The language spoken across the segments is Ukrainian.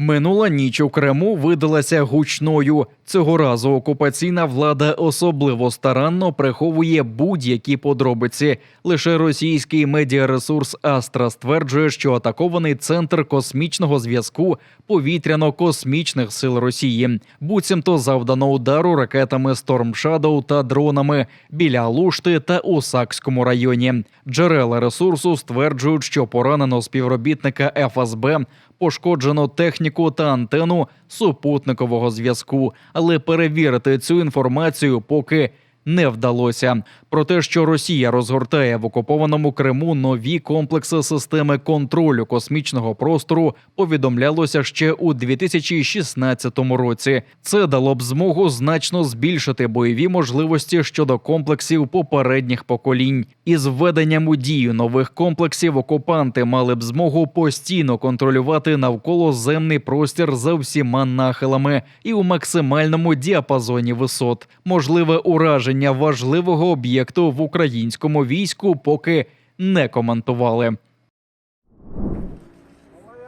Минула ніч у Криму видалася гучною. Цього разу окупаційна влада особливо старанно приховує будь-які подробиці. Лише російський медіаресурс Астра стверджує, що атакований центр космічного зв'язку повітряно-космічних сил Росії. Буцімто завдано удару ракетами Storm Shadow та дронами біля Алушти та у Сакському районі. Джерела ресурсу стверджують, що поранено співробітника ФСБ, пошкоджено техніку та антенну супутникового зв'язку, але перевірити цю інформацію поки не вдалося. Про те, що Росія розгортає в окупованому Криму нові комплекси системи контролю космічного простору, повідомлялося ще у 2016 році. Це дало б змогу значно збільшити бойові можливості щодо комплексів попередніх поколінь. Із введенням у дію нових комплексів окупанти мали б змогу постійно контролювати навколоземний простір за всіма нахилами і у максимальному діапазоні висот. Можливе ураження важливого об'єкту в українському війську поки не коментували.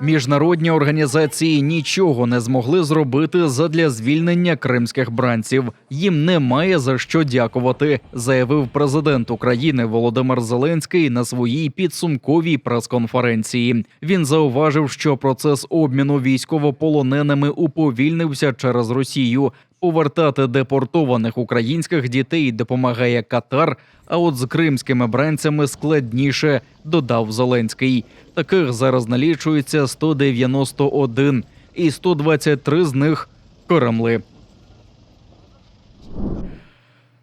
Міжнародні організації нічого не змогли зробити задля звільнення кримських бранців. Їм немає за що дякувати, заявив президент України Володимир Зеленський на своїй підсумковій прес-конференції. Він зауважив, що процес обміну військовополоненими уповільнився через Росію. Повертати депортованих українських дітей допомагає Катар. А от з кримськими бранцями складніше, додав Зеленський. Таких зараз налічується 191, і 123 з них Кремли.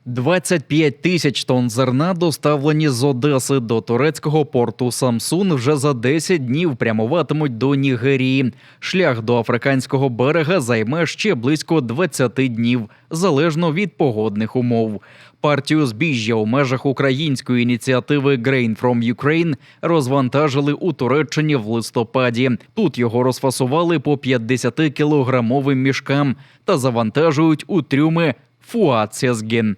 25 тисяч тонн зерна доставлені з Одеси до турецького порту Самсун вже за 10 днів прямуватимуть до Нігерії. Шлях до африканського берега займе ще близько 20 днів, залежно від погодних умов. Партію збіжжя у межах української ініціативи Grain from Ukraine розвантажили у Туреччині в листопаді. Тут його розфасували по 50 кілограмовим мішкам та завантажують у трюми Фуат Сезгін.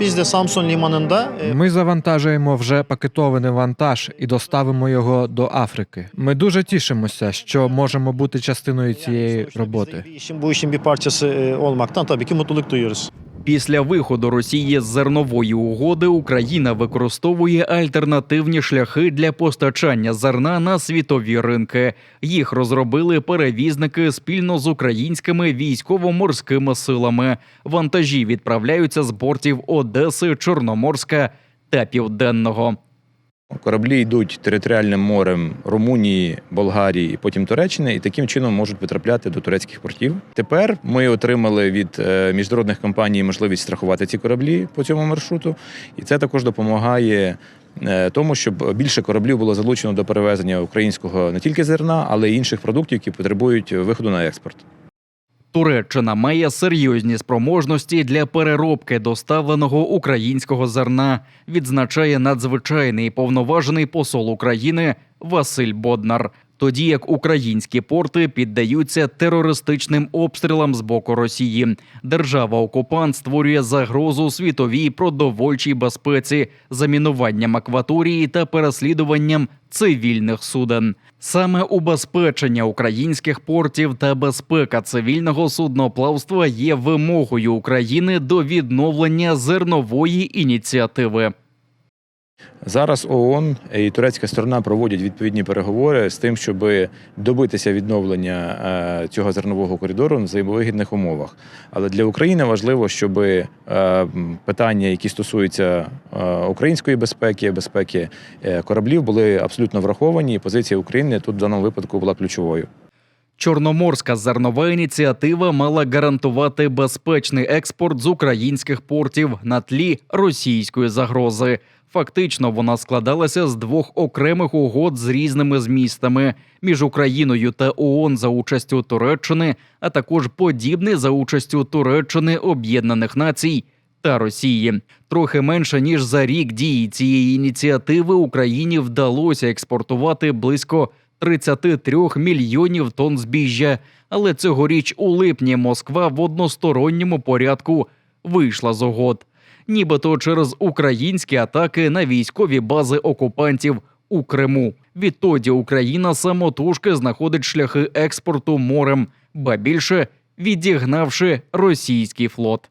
Biz de Samsun limanında Ми завантажуємо вже пакетований вантаж і доставимо його до Африки. Ми дуже тішимося, що можемо бути частиною цієї роботи. bu işin bir parçası olmaktan tabii ki mutluluk duyuyoruz. Після виходу Росії з зернової угоди Україна використовує альтернативні шляхи для постачання зерна на світові ринки. Їх розробили перевізники спільно з українськими військово-морськими силами. Вантажі відправляються з бортів Одеси, Чорноморська та Південного. Кораблі йдуть територіальним морем Румунії, Болгарії, потім Туреччини, і таким чином можуть потрапляти до турецьких портів. Тепер ми отримали від е, міжнародних компаній можливість страхувати ці кораблі по цьому маршруту, і це також допомагає. е, Тому щоб більше кораблів було залучено до перевезення українського не тільки зерна, але й інших продуктів, які потребують виходу на експорт. Туреччина має серйозні спроможності для переробки доставленого українського зерна, відзначає надзвичайний повноважений посол України Василь Боднар. Тоді як українські порти піддаються терористичним обстрілам з боку Росії, держава-окупант створює загрозу світовій продовольчій безпеці, замінуванням акваторії та переслідуванням цивільних суден. Саме убезпечення українських портів та безпека цивільного судноплавства є вимогою України до відновлення зернової ініціативи. Зараз ООН і турецька сторона проводять відповідні переговори з тим, щоб добитися відновлення е, цього зернового коридору на взаємовигідних умовах. Але для України важливо, щоб е, питання, які стосуються е, української безпеки, безпеки кораблів, були абсолютно враховані. І позиція України тут в даному випадку була ключовою. Чорноморська зернова ініціатива мала гарантувати безпечний експорт з українських портів на тлі російської загрози. Фактично, вона складалася з двох окремих угод з різними змістами між Україною та ООН за участю Туреччини, а також подібний за участю Туреччини Об'єднаних Націй та Росії. Трохи менше ніж за рік дії цієї ініціативи Україні вдалося експортувати близько 33 мільйонів тонн збіжжя. Але цьогоріч у липні Москва в односторонньому порядку вийшла з угод, нібито через українські атаки на військові бази окупантів у Криму. Відтоді Україна самотужки знаходить шляхи експорту морем, ба більше відігнавши російський флот.